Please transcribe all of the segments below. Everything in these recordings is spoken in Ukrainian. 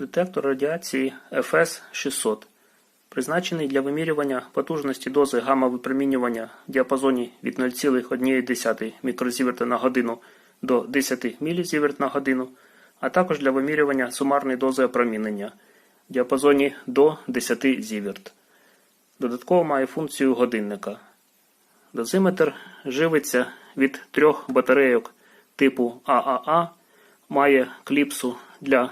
Детектор радіації FS-600 призначений для вимірювання потужності дози гамма-випромінювання в діапазоні від 0,1 мікрозіверта на годину до 10 мілізіверт на годину, а також для вимірювання сумарної дози опромінення в діапазоні до 10 зіверт. Додатково має функцію годинника. Дозиметр живиться від трьох батарейок типу ААА, має кліпсу для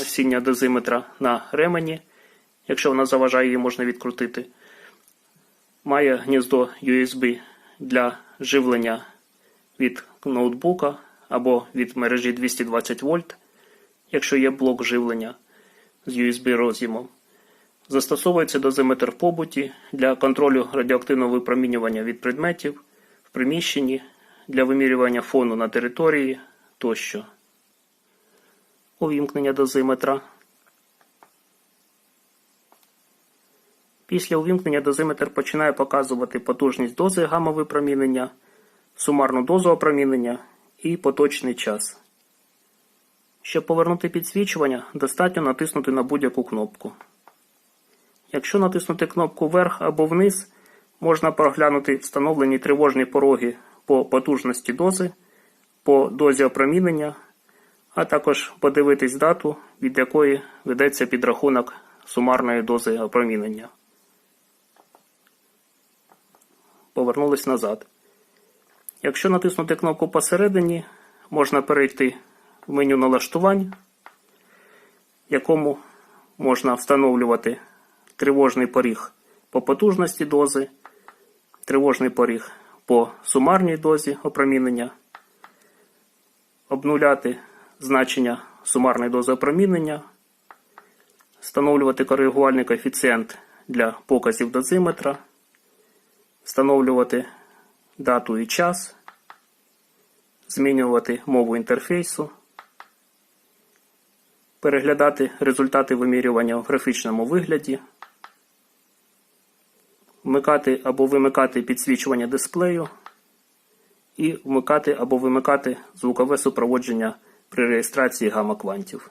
носіння дозиметра на ремені. Якщо вона заважає, її можна відкрутити. Має гніздо USB для живлення від ноутбука або від мережі 220 вольт, якщо є блок живлення з USB роз'ємом. Застосовується дозиметр в побуті для контролю радіоактивного випромінювання від предметів в приміщенні, для вимірювання фону на території тощо. Увімкнення дозиметра. Після увімкнення дозиметр починає показувати потужність дози гамма-випромінення, сумарну дозу опромінення і поточний час. Щоб повернути підсвічування, достатньо натиснути на будь-яку кнопку. Якщо натиснути кнопку вверх або вниз, можна проглянути встановлені тривожні пороги по потужності дози, по дозі опромінення, а також подивитись дату, від якої ведеться підрахунок сумарної дози опромінення. Повернулись назад. Якщо натиснути кнопку посередині, можна перейти в меню налаштувань, в якому можна встановлювати тривожний поріг по потужності дози, тривожний поріг по сумарній дозі опромінення, обнуляти значення сумарної дози опромінення, встановлювати коригувальний коефіцієнт для показів дозиметра, встановлювати дату і час, змінювати мову інтерфейсу, переглядати результати вимірювання в графічному вигляді, вмикати або вимикати підсвічування дисплею і вмикати або вимикати звукове супроводження при реєстрації гамма-квантів.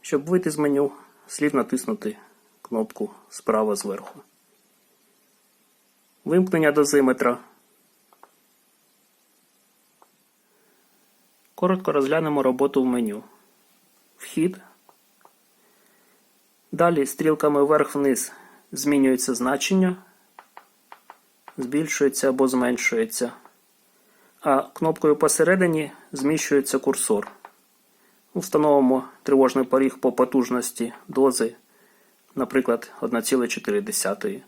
Щоб вийти з меню, слід натиснути кнопку справа зверху. Вимкнення дозиметра. Коротко розглянемо роботу в меню. Вхід. Далі стрілками вверх-вниз змінюється значення, збільшується або зменшується. А кнопкою посередині зміщується курсор. Встановимо тривожний поріг по потужності дози, наприклад, 1,4.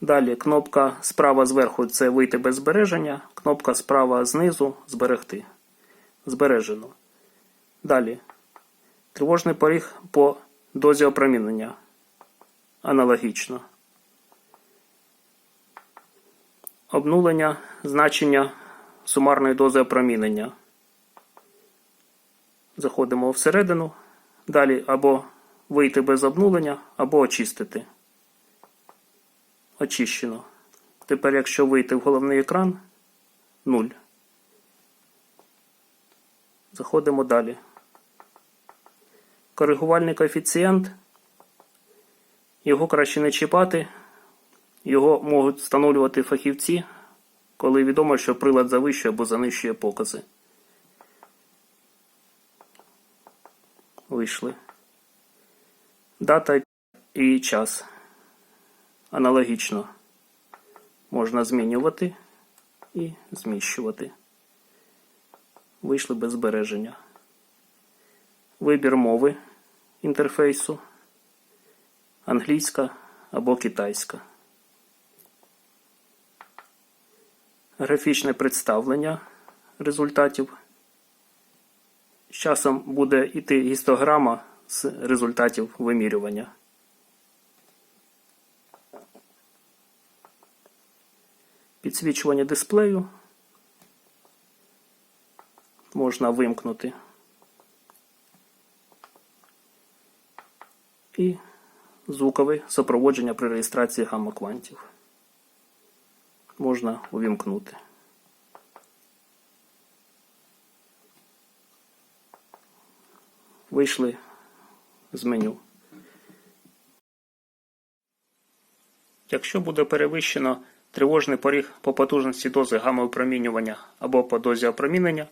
Далі кнопка справа зверху це вийти без збереження, кнопка справа знизу зберегти. Збережено. Далі. Тривожний поріг по дозі опромінення. Аналогічно. Обнулення значення сумарної дози опромінення. Заходимо всередину. Далі або вийти без обнулення, або очистити. Очищено. Тепер, якщо вийти в головний екран 0. Заходимо далі. Коригувальний коефіцієнт. Його краще не чіпати. Його можуть встановлювати фахівці, коли відомо, що прилад завищує або занищує покази. Вийшли. Дата і час. Аналогічно можна змінювати і зміщувати. Вийшли без збереження. Вибір мови інтерфейсу. Англійська або китайська. Графічне представлення результатів. З часом буде йти гістограма з результатів вимірювання. Підсвічування дисплею можна вимкнути. І звукове супроводження при реєстрації гамма-квантів. Можна увімкнути. Вийшли з меню. Якщо буде перевищено тривожний поріг по потужності дози гамма-випромінювання або по дозі опромінення,